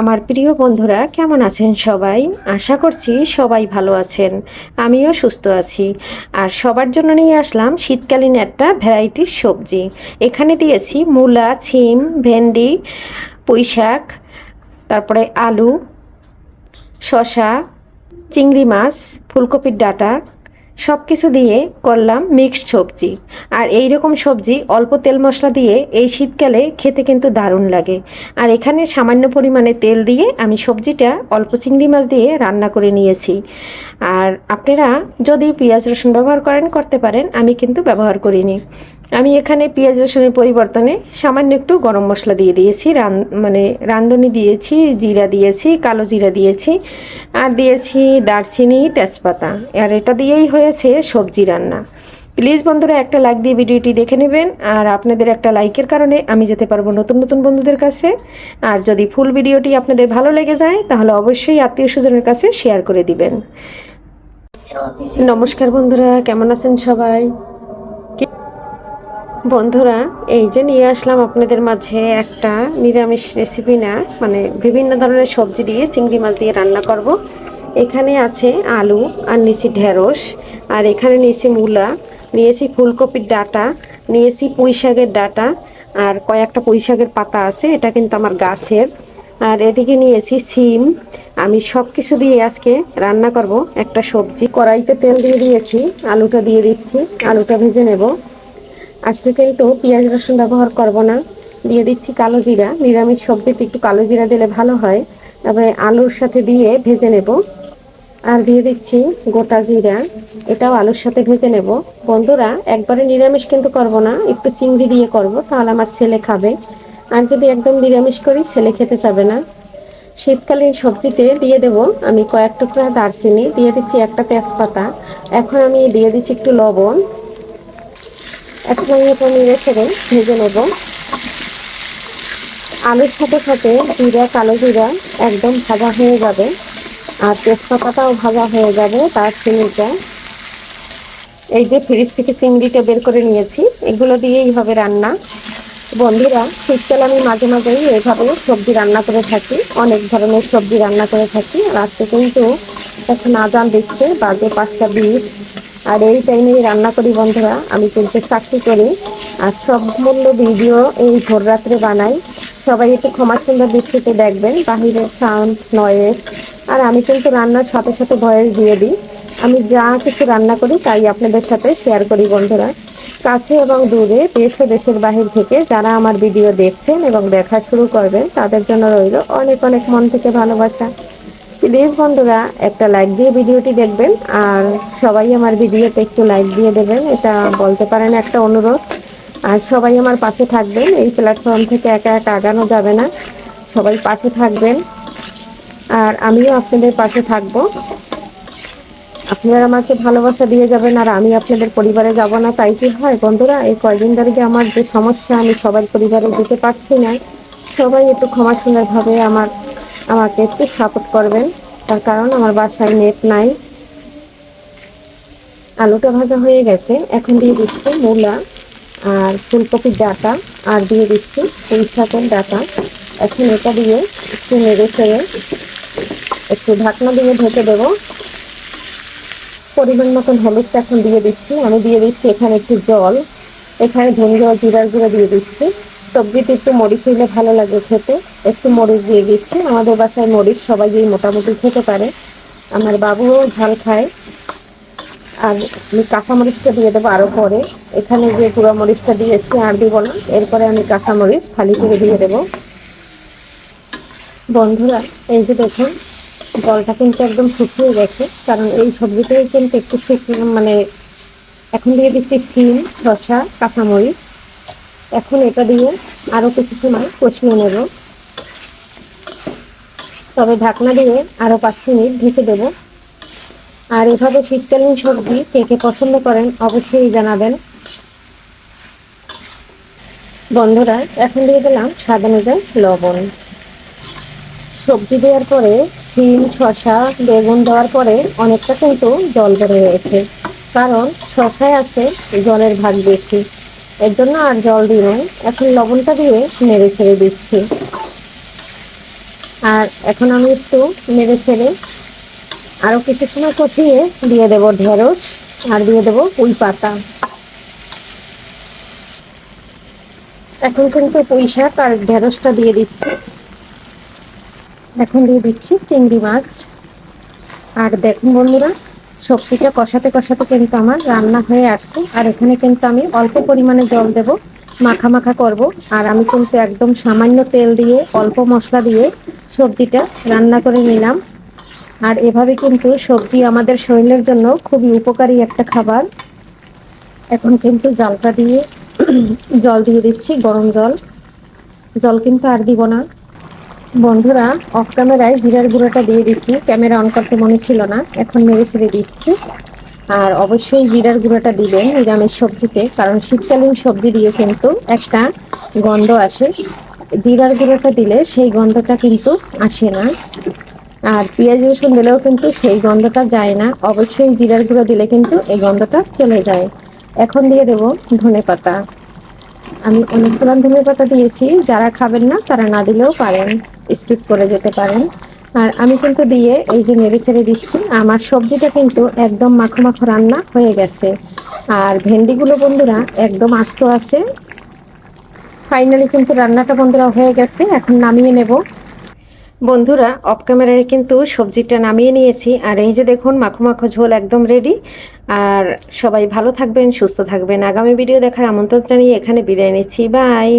আমার প্রিয় বন্ধুরা, কেমন আছেন সবাই? আশা করছি সবাই ভালো আছেন। আমিও সুস্থ আছি। আর সবার জন্য নিয়ে আসলাম শীতকালীন একটা ভ্যারাইটির সবজি। এখানে দিয়েছি মূলা, ছিম, ভেন্ডি পুঁই শাক তারপরে আলু, শসা, চিংড়ি মাছ, ফুলকপির ডাঁটা সব কিছু দিয়ে করলাম মিক্সড সবজি। আর এই রকম সবজি অল্প তেল মশলা দিয়ে এই শীতকালে খেতে কিন্তু দারুণ লাগে। আর এখানে সামান্য পরিমাণে তেল দিয়ে আমি সবজিটা অল্প চিংড়ি মাছ দিয়ে রান্না করে নিয়েছি। আর আপনারা যদি পেঁয়াজ রসুন ব্যবহার করেন, করতে পারেন। আমি কিন্তু ব্যবহার করিনি। আমি এখানে পেঁয়াজ রসুনের পরিবর্তনে সামান্য একটু গরম মশলা দিয়ে দিয়েছি। রান মানে রাঁধুনি দিয়েছি, জিরা দিয়েছি, কালো জিরা দিয়েছি, আর দিয়েছি দারচিনি, তেজপাতা। আর এটা দিয়েই হয়েছে সবজি রান্না। প্লিজ বন্ধুরা, একটা লাইক দিয়ে ভিডিওটি দেখে নেবেন। আর আপনাদের একটা লাইকের কারণে আমি যেতে পারব নতুন নতুন বন্ধুদের কাছে। আর যদি ফুল ভিডিওটি আপনাদের ভালো লেগে যায়, তাহলে অবশ্যই আত্মীয় স্বজনের কাছে শেয়ার করে দিবেন। নমস্কার বন্ধুরা, কেমন আছেন সবাই? বন্ধুরা, এই যে নিয়ে আসলাম আপনাদের মাঝে একটা নিরামিষ রেসিপি না মানে বিভিন্ন ধরনের সবজি দিয়ে চিংড়ি মাছ দিয়ে রান্না করব। এখানে আছে আলু আর নিয়েছি ঢেঁড়স, আর এখানে নিয়েছি মূলা, নিয়েছি ফুলকপির ডাটা, নিয়েছি পুঁই শাকের ডাটা, আর কয়েকটা পুঁই শাকের পাতা আছে, এটা কিন্তু আমার গাছের। আর এদিকে নিয়েছি সিম। আমি সব কিছু দিয়ে আজকে রান্না করব। একটা সবজি। কড়াইতে তেল দিয়ে দিয়েছি। আলুটা দিয়ে দিচ্ছি। আলুটা ভেজে নেব। আজকে কিন্তু পেঁয়াজ রসুন ব্যবহার করব না। দিয়ে দিচ্ছি কালো জিরা। নিরামিষ সবজিতে একটু কালো জিরা দিলে ভালো হয়। তবে আলুর সাথে দিয়ে ভেজে নেব। আর দিয়ে দিচ্ছি গোটা জিরা। এটাও আলুর সাথে ভেজে নেব। বন্ধুরা, একবারে নিরামিষ কিন্তু করব না। একটু চিংড়ি দিয়ে করব, তাহলে আমার ছেলে খাবে। আর যদি একদম নিরামিষ করি, ছেলে খেতে চাবে না। শীতকালীন সবজিতে দিয়ে দেব আমি কয়েক টুকরা দারচিনি, দিয়ে দিচ্ছি একটা তেজপাতা। এখন আমি দিয়ে দিচ্ছি একটু লবণ। এখন এটা নেড়ে ছেড়ে ভেজে নেব। আলুর সাথে সাথে জিরা, কালো জিরা একদম ভাজা হয়ে যাবে। আর তেজপাতাটাও ভাজা হয়ে যাবে তার চিনিটা এই যে ফ্রিজ থেকে চিংড়িটা বের করে নিয়েছি, এগুলো দিয়েই হবে রান্না। বন্ধুরা, শীতকালে আমি মাঝে মাঝেই এভাবে সবজি রান্না করে থাকি, অনেক ধরনের সবজি রান্না করে থাকি। রাত্রে কিন্তু এখন আজান দিচ্ছে, বাজে পাঁচটা বিশ। আর এই টাইমে রান্না করি বন্ধুরা, আমি কিন্তু চাকরি করি। আর সব মূল্য ভিডিও এই ভোর রাত্রে বানাই। সবাই একটু ক্ষমা সুন্দর দৃষ্টিতে দেখবেন বাহিরের সাউন্ড নয়েস। আর আমি কিন্তু রান্নার সাথে সাথে ভয়েস দিয়ে দিই। আমি যা কিছু রান্না করি তাই আপনাদের সাথে শেয়ার করি বন্ধুরা। কাছে এবং দূরে দেশ ও দেশের বাহির থেকে যারা আমার ভিডিও দেখছেন এবং দেখা শুরু করবেন, তাদের জন্য রইল অনেক অনেক মন থেকে ভালোবাসা। প্লিজ বন্ধুরা, একটা লাইক দিয়ে ভিডিওটি দেখবেন, আর সবাই আমার ভিডিওতে একটু লাইক দিয়ে দেবেন, এটা বলতে পারেন একটা অনুরোধ। আর সবাই আমার পাশে থাকবেন, এই প্ল্যাটফর্ম থেকে একা একা আগানো যাবে না। সবাই পাশে থাকবেন। আর আমিও আপনাদের পাশে থাকব। আপনারা আমাকে ভালোবাসা দিয়ে যাবেন আর আমি আপনাদের পরিবারে যাব না, তাই কি হয়? বন্ধুরা, এই কয়দিন ধরে আমার যে সমস্যা, আমি সবার পরিবারে যেতে পারছি না। সবাই একটু ক্ষমা সুন্দরভাবে আমার, আমাকে একটু সাপোর্ট করবেন। তার কারণ আমার বাসায় নেট নাই। আলুটা ভাজা হয়ে গেছে। এখন দিয়ে দিচ্ছি মূলা আর ফুলকপির ডাটা আর দিয়ে দিচ্ছি পুঁই শাকের ডাটা। এখন এটা দিয়ে একটু নেড়ে ছেড়ে একটু ঢাকনা দিয়ে ঢেকে দেবো। পরিমাণ মতন হলুদটা এখন দিয়ে দিচ্ছি। আমি দিয়ে দিচ্ছি এখানে একটু জল। এখানে ধনিয়া জিরার গুঁড়ো দিয়ে দিচ্ছি। সবজিতে একটু মরিচ হইলে ভালো লাগে খেতে। একটু মরিচ দিয়ে দিচ্ছি। আমাদের বাসায় মরিচ সবাই মোটামুটি খেতে পারে। আমার বাবুও ঝাল খায়। আর আমি কাঁচামরিচটা দিয়ে দেবো আরও পরে। এখানে যে গুঁড়ো মরিচটা দিয়েছি, আর দিব না। এরপরে আমি কাঁচামরিচ ফালি করে দিয়ে দেবো। বন্ধুরা, এই যে দেখুন জলটা কিন্তু একদম শুকিয়ে গেছে, কারণ এই সবজিটাই কিন্তু একটু শুকিয়ে মানে এখন দিয়ে দিচ্ছি সিম শসা, কাঁচামরিচ। এখন এটা দিয়ে আরও কিছু সময় কষিয়ে নেব। তবে ঢাকনা দিয়ে আরও পাঁচ মিনিট ঢেকে দেব। আর এভাবে শীতকালীন সবজি কে কে পছন্দ করেন অবশ্যই জানাবেন। বন্ধুরা, এখন দিয়ে দিলাম স্বাদ অনুযায়ী লবণ। সবজি দেওয়ার পরে সিম শশা বেগুন দেওয়ার পরে অনেকটা কিন্তু জল বেড়ে রয়েছে কারণ শশায় আছে জলের ভাগ বেশি। এর জন্য আর জল দিই এখন লবণটা দিয়ে নেড়ে ছেড়ে দিচ্ছি। আর এখন আমি একটু নেড়ে ছেড়ে আরও কিছু সময় কষিয়ে দিয়ে দেব ঢেঁড়স আর দিয়ে দেব পুঁই পাতা। এখন কিন্তু পুঁই শাক আর ঢেঁড়সটা দিয়ে দিচ্ছি। এখন দিয়ে দিচ্ছি চিংড়ি মাছ। আর দেখুন বন্ধুরা, সবজিটা কষাতে কষাতে কিন্তু আমার রান্না হয়ে আসছে। আর এখানে কিন্তু আমি অল্প পরিমাণে জল দেব, মাখা মাখা করব। আর আমি কিন্তু একদম সামান্য তেল দিয়ে, অল্প মশলা দিয়ে সবজিটা রান্না করে নিলাম। আর এভাবে কিন্তু সবজি আমাদের শরীরের জন্য খুবই উপকারী একটা খাবার। এখন কিন্তু জলটা দিয়ে জল দিয়ে দিচ্ছি, গরম জল। জল কিন্তু আর দিব না। বন্ধুরা অফ ক্যামেরায় জিরার গুঁড়োটা দিয়ে দিচ্ছি ক্যামেরা অন করতে মনে ছিল না, এখন মেরে ছেড়ে দিচ্ছি। আর অবশ্যই জিরার গুঁড়োটা দিবেন নিরামিষ সবজিতে, কারণ শীতকালীন সবজি দিয়ে কিন্তু একটা গন্ধ আসে। জিরার গুঁড়োটা দিলে সেই গন্ধটা কিন্তু আসে না। আর পেঁয়াজ রসুন দিলেও কিন্তু সেই গন্ধটা যায় না। অবশ্যই জিরার গুঁড়ো দিলে কিন্তু এই গন্ধটা চলে যায়। এখন দিয়ে দেব ধনে পাতা। আমি অনেকগুলো ধনে পাতা দিয়েছি, যারা খাবেন না, তারা না দিলেও পারেন। স্কিপ করে যেতে পারেন। আর আমি কিন্তু দিয়ে এই যে নেড়ে ছেড়ে দিচ্ছি, আমার সবজিটা কিন্তু একদম মাখো মাখো রান্না হয়ে গেছে। আর ভেন্ডিগুলো বন্ধুরা একদম আস্ত আছে। ফাইনালি কিন্তু রান্নাটা বন্ধুরা হয়ে গেছে, এখন নামিয়ে নেব। বন্ধুরা অফ ক্যামেরায় কিন্তু সবজিটা নামিয়ে নিয়েছি, আর এই যে দেখুন মাখো মাখো ঝোল একদম রেডি আর সবাই ভালো থাকবেন, সুস্থ থাকবেন। আগামী ভিডিও দেখার আমন্ত্রণ জানিয়ে এখানে বিদায় নিচ্ছি। বাই